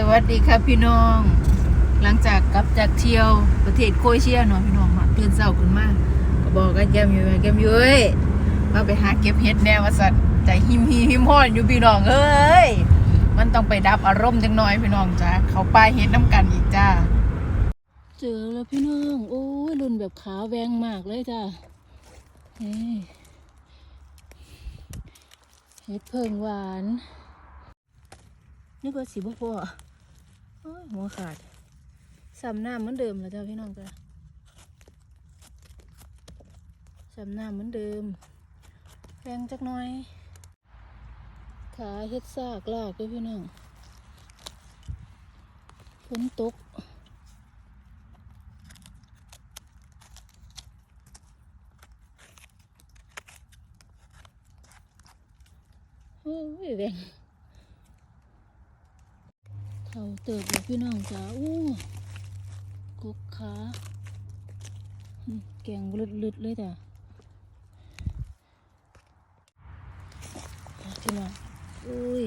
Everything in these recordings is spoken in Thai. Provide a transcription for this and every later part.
สวัสดีครับพี่น้อง หลังจากกลับจากเที่ยวประเทศโคเชียเนาะพี่น้องมาตื่นเช้าขึ้นมาก็บอกกันแกมอยู่แกมอยู่เอ้ยมาไปหาเก็บเห็ดแนวว่าสัตว์ใจหิมหีหิมห้อนอยู่พี่น้องเอ้ยมันต้องไปดับอารมณ์จังหน่อยพี่น้องจ้าเขาป้ายเห็ดน้ำกันอีกจ้าเจอแล้วพี่น้องโอ้ยรุนแบบขาแวงมากเลยจ้ะเฮ้เห็ดเพิงหวาน นึกว่าสีบ่พอโอ้หัวขาดสำน้ำเหมือนเดิมแล้วจ้ะพี่น้องจ้ะสำน้ำเหมือนเดิมแรงจักน่อย ขาเฮ็ดซากลากด้วยพี่น้องฝนตกโอ้ยแดง เท่าเติบเลยพี่น้องจ้าอู้กกขาแกงลึดๆเลยจ้ะอะพี่น้องอุ้ย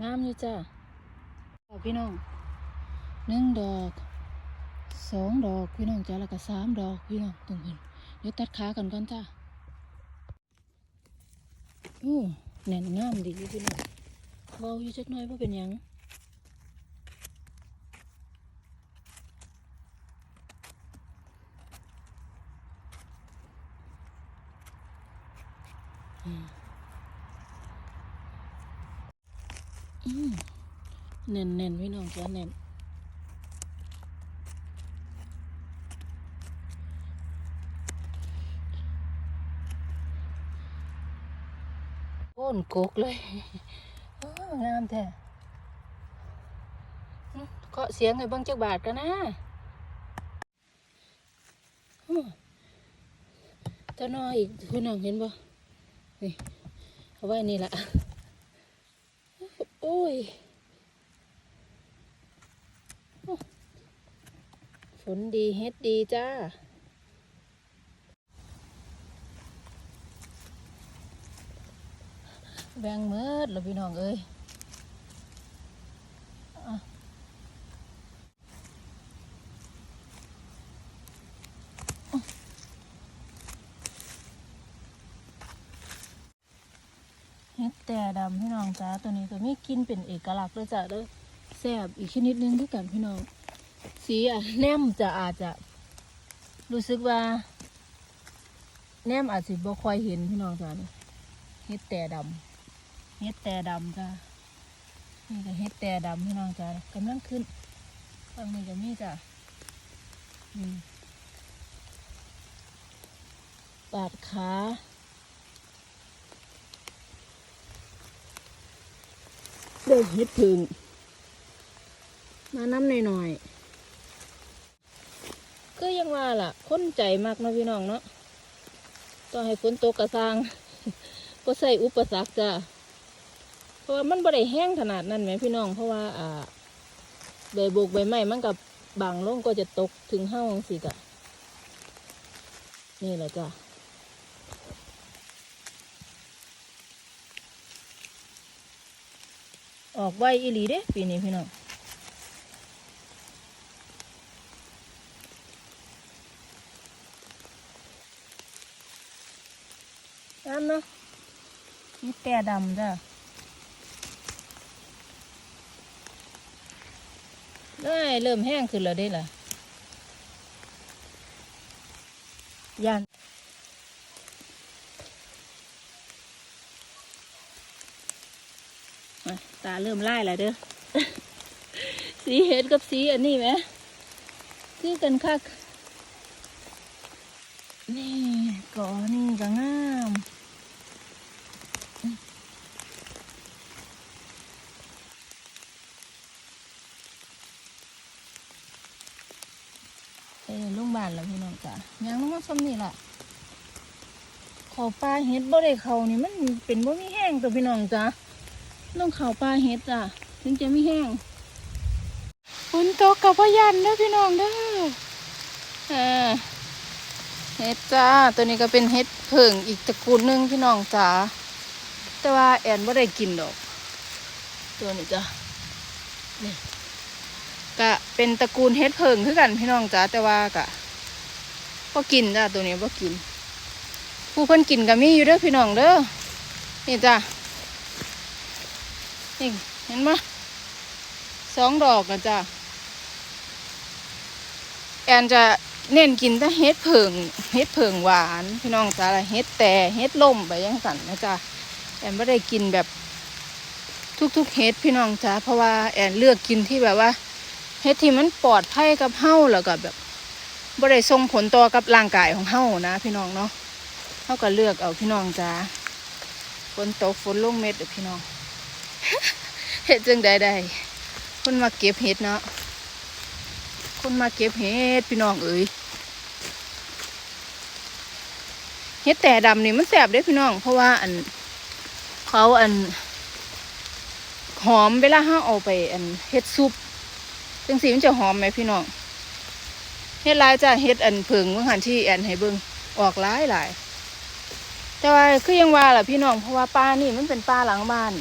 งามอยู่จ้าพี่น้อง หนึ่งดอกสองดอกพี่น้องจ้าแล้วก็สามดอกพี่น้องตรงนี้เดี๋ยวตัดขากันก่อนจ้าโอ้แน่นงามดีอยู่พี่น้องเบาอยู่จักหน่อยว่าเป็นยังอืมอืมแน่นแน่นๆพี่น้องจ้าแน่น โอ้นกกเลยงามแท้อื้อเคาะเสียงให้เบิ่งจักบาทกันนะอื้อเจ้าน้อยอีกพี่น้องเห็นบ่นี่เอาไว้นี่ละโอ้ยฝนดีเฮ็ดดีจ้า แบงเมิดแล้วพี่น้องเอ้ยเฮ็ดแต่ดำพี่น้องจ้าตัวนี้ก็มีกลินเป็นเอกลักษณ์เลยจ้ะเด้อแซ่บอีกชนิดนึงคือกันพี่น้อง สีอะแนมจะอาจจะ รู้สึกว่า แนมอาจจะบ่ค่อยเห็นพี่น้องจ้าเฮ็ดแต่ดำ เฮ็ดแต่ดำจ้านี่ก็เฮ็ดแต่ดำพี่น้องจ้ากำลังขึ้นฝั่งนี้ก็มีจ้ะอืมปาดขาเดินเฮ็ดพึ่งมาน้ำหน่อยๆก็ยังว่าล่ะคนใจมากเนาะพี่น้องเนาะต้องให้ฝนตกกระซังก็ใส่อุปสรรคจ้ะ เพราะว่ามันบ่ได้แห้งขนาดนั้นไหมพี่น้อง เพราะว่าอ่าใบบุกใบไม้มันกับบางลงก็จะตกถึงห้าองศาจ้ะนี่แหละจ้ะออกไวอีหลีเด้ปีนี้พี่น้องน้ำเนาะนี่แต่ดำจ้ะ ได้เริ่มแห้งขึ้นแล้วได้ล่ะยันตาเริ่มไล่แล้วเด้อ สีเห็ดกับสีอันนี้ไหมคือกันคัก นี่ก่อนี่ก็งาม เออลุงบ้านแล้วพี่น้องจ้ะยังลงมาซ้ำนี่ล่ะเขาปลาเห็ดบ่ได้เขานี่มันเป็นบ่มีแห้งตัวพี่น้องจ้ะต้องเขาปลาเห็ดจ้ะถึงจะมีแห้งฝตกกับพยันเด้อพี่น้องเด้อเออเฮ็ดจ้าตัวนี้ก็เป็นเฮ็ดเพิ่งอีกตระกูลหนึงพี่น้องจ๋าแต่ว่าแอนไม่ได้กินดอก ตัวนี้จ้ะนี่ก็เป็นตระกูลเฮ็ดเพิงคือกันพี่น้องจ๋าแต่ว่าก็ บ่กินจ้าตัวนี้บ่กิน ผู้เพิ่นกินก็มีอยู่เด้อพี่น้องเด้อนี่จ้ะนี่เห็นไหมสองดอกนะจ้ะแอนจะเน้นกินแต่เฮ็ดเผิงเฮ็ดเผิงหวาน พี่น้องจ้ะละเฮ็ดแต่เฮ็ดล่มไปยังสั่นนะจ้ะแอนไม่ได้กินแบบทุกๆเฮ็ดพี่น้องจ้ะเพราะว่าแอนเลือกกินที่แบบว่าเฮ็ดที่มันปลอดภัยกับเฮาแล้วก็แบบ บ่ได้ส่งผลต่อกับร่างกายของเฮานะ พี่น้องเนาะเฮาก็เลือกเอาพี่น้องจ้ะฝนตกฝนลงเม็ดเด้อพี่น้องเฮ็ดจังใดได้คนมาเก็บเห็ดเนาะคนมาเก็บเห็ดพี่น้องเอ้ยเห็ดแต่ดำนี่มันแสบเด้พี่น้อง เพราะว่าอันเขาอันหอมเวลาห้าเอาไปอันเฮ็ดซุปจังสีมันจะหอมไหมพี่น้อง เฮ็ดลายจ้าเฮ็ดอันผึ่งเมื่อหันที่แอนให้เบิ่งออกหลายหลายแต่ว่าคือยังว่าล่ะพี่น้องเพราะว่าป้านี่มันเป็นป้าหลังบ้าน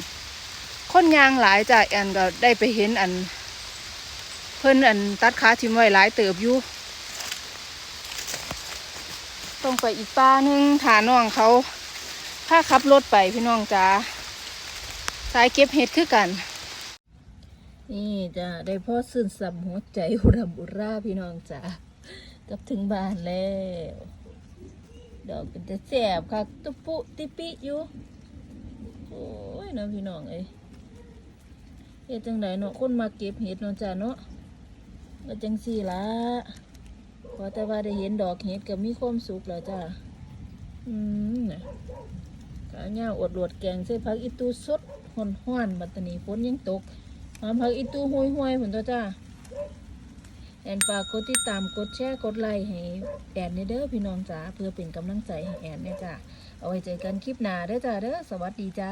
คนยางหลายจาแอนก็ได้ไปเห็นอัน เพิ่นอันตัดขาทิมไว้หลายเติบอยู่ต้องไปอีกป้าหนึงถานน้องเขาถ้าขับรถไปพี่น้องจ้าสายเก็บเห็ดคือกันนี่จ้ะได้พ่อสื่นสัมหัวใจอุรำอุราพี่น้องจ้ะ กับถึงบ้านแล้ว ดอกเป็นจะแสบค่ะตุปุติปิอยู่ โอ้ยนะพี่น้องเอ้ยเฮ็ดจังไดเนาะคนมาเก็บเห็ดเนาะจ้ะเนาะก็จังสี่ละพอแต่ว่าได้เห็นดอกเห็ดก็มีความสุขแล้วจ้ะอืมนะขาเงาอดหลวดแกงใส่ผักอีตูสดห่อนห้อนบัดตนีฝนยังตกหอมผักอีตูห้วยห้วยๆผนตัวจ้า แอนฝากกดติดตามกดแชร์กดไลค์ให้แอนเด้อพี่น้องจ้าเพื่อเป็นกำลังใจให้แอนเนี่ยจ้าเอาไว้เจอกันคลิปหน้าเด้อจ้าเด้อสวัสดีจ้า